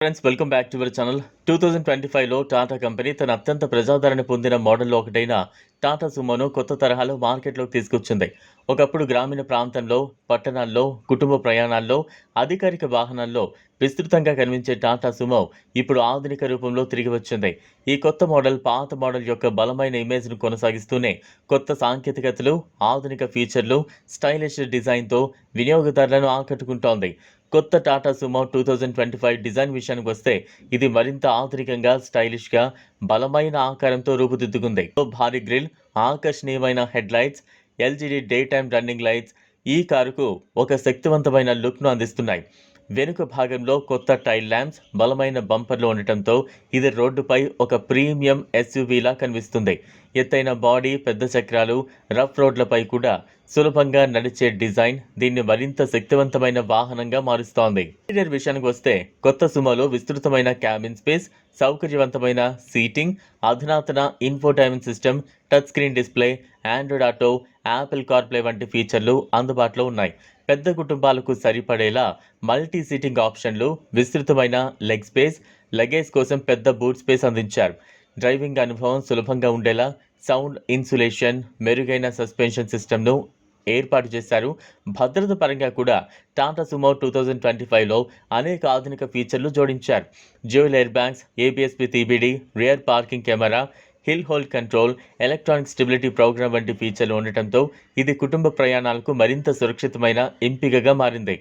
Friends welcome back to our channel two thousand twenty ఫైవ్లో Tata company తన అత్యంత ప్రజాదరణ పొందిన మోడల్లో ఒకటైన టాటా సుమోను కొత్త తరహాలో మార్కెట్లోకి తీసుకొచ్చింది. ఒకప్పుడు గ్రామీణ ప్రాంతంలో పట్టణాల్లో కుటుంబ ప్రయాణాల్లో అధికారిక వాహనాల్లో విస్తృతంగా కనిపించే టాటా సుమో ఇప్పుడు ఆధునిక రూపంలో తిరిగి వచ్చింది. ఈ కొత్త మోడల్ పాత మోడల్ యొక్క బలమైన ఇమేజ్ను కొనసాగిస్తూనే కొత్త సాంకేతికతలు ఆధునిక ఫీచర్లు స్టైలిష్ డిజైన్తో వినియోగదారులను ఆకట్టుకుంటోంది. కొత్త Tata Sumo two thousand twenty five design విషయానికి వస్తే ఇది మరింత ఆధునికంగా స్టైలిష్గా బలమైన ఆకారంతో రూపుదిద్దుకుంది. భారీ గ్రిల్ ఆకర్షణీయమైన head lights LED daytime running lights ఈ కారుకు ఒక శక్తివంతమైన లుక్ను అందిస్తున్నాయి. వెనుక భాగంలో కొత్త టైల్ ల్యాంప్స్ బలమైన బంపర్లు ఉండటంతో ఇది రోడ్డుపై ఒక ప్రీమియం ఎస్యూవీలా కనిపిస్తుంది. ఎత్తైన బాడీ పెద్ద చక్రాలు రఫ్ రోడ్లపై కూడా సులభంగా నడిచే డిజైన్ దీన్ని మరింత శక్తివంతమైన వాహనంగా మారుస్తోంది. ఇంటీరియర్ విషయానికి వస్తే కొత్త సుమోలో విస్తృతమైన క్యాబిన్ స్పేస్ సౌకర్యవంతమైన సీటింగ్ అధునాతన infotainment system touch screen display Android Auto Apple CarPlay వంటి ఫీచర్లు అందుబాటులో ఉన్నాయి. పెద్ద కుటుంబాలకు సరిపడేలా మల్టీ సీటింగ్ ఆప్షన్లు విస్తృతమైన లెగ్ స్పేస్ లగేజ్ కోసం పెద్ద బూట్ స్పేస్ అందించారు. డ్రైవింగ్ అనుభవం సులభంగా ఉండేలా సౌండ్ ఇన్సులేషన్ మెరుగైన సస్పెన్షన్ సిస్టమ్ను ఏర్పాటు చేశారు. భద్రత పరంగా కూడా Tata Sumo two thousand twenty ఫైవ్లో అనేక ఆధునిక ఫీచర్లు జోడించారు. Dual air bags ఏబిఎస్పి TBD rear parking camera hill hold control electronic stability programme వంటి ఫీచర్లు ఉండటంతో ఇది కుటుంబ ప్రయాణాలకు మరింత సురక్షితమైన ఎంపికగా మారింది.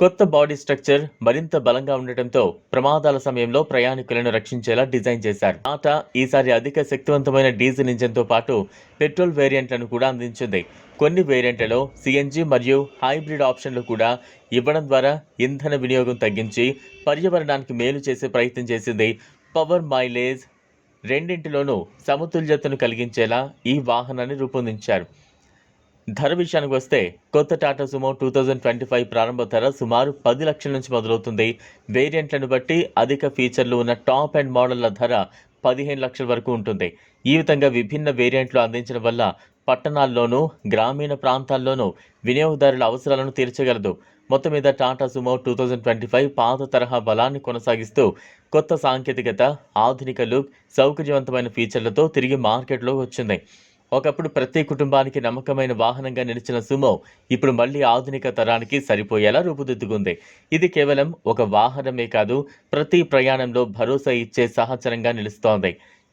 కొత్త బాడీ స్ట్రక్చర్ మరింత బలంగా ఉండటంతో ప్రమాదాల సమయంలో ప్రయాణికులను రక్షించేలా డిజైన్ చేశారు. టాటా ఈసారి అధిక శక్తివంతమైన డీజిల్ ఇంజన్తో పాటు పెట్రోల్ వేరియంట్లను కూడా అందించింది. కొన్ని వేరియంట్లలో సిఎన్జి మరియు హైబ్రిడ్ ఆప్షన్లు కూడా ఇవ్వడం ద్వారా ఇంధన వినియోగం తగ్గించి పర్యావరణానికి మేలు చేసే ప్రయత్నం చేసింది పవర్ మైలేజ్ రెండింటిలోనూ సమతుల్యతను కలిగించేలా ఈ వాహనాన్ని రూపొందించారు. ధర విషయానికి వస్తే కొత్త Tata Sumo two thousand twenty five ప్రారంభ ధర సుమారు పది లక్షల నుంచి మొదలవుతుంది. వేరియంట్లను బట్టి అధిక ఫీచర్లు ఉన్న టాప్ అండ్ మోడళ్ళ ధర పదిహేను లక్షల వరకు ఉంటుంది. ఈ విధంగా విభిన్న వేరియంట్లు అందించడం వల్ల పట్టణాల్లోనూ గ్రామీణ ప్రాంతాల్లోనూ వినియోగదారుల అవసరాలను తీర్చగలదు. మొత్తం మీద Tata Sumo two thousand twenty five పాత తరహా బలాన్ని కొనసాగిస్తూ కొత్త సాంకేతికత ఆధునిక లుక్ సౌకర్యవంతమైన ఫీచర్లతో తిరిగి మార్కెట్లో వచ్చింది. ఒకప్పుడు ప్రతి కుటుంబానికి నమ్మకమైన వాహనంగా నిలిచిన సుమో ఇప్పుడు మళ్ళీ ఆధునిక తరానికి సరిపోయేలా రూపుదిద్దుకుంది. ఇది కేవలం ఒక వాహనమే కాదు ప్రతి ప్రయాణంలో భరోసా ఇచ్చే సహచరంగా నిలుస్తోంది.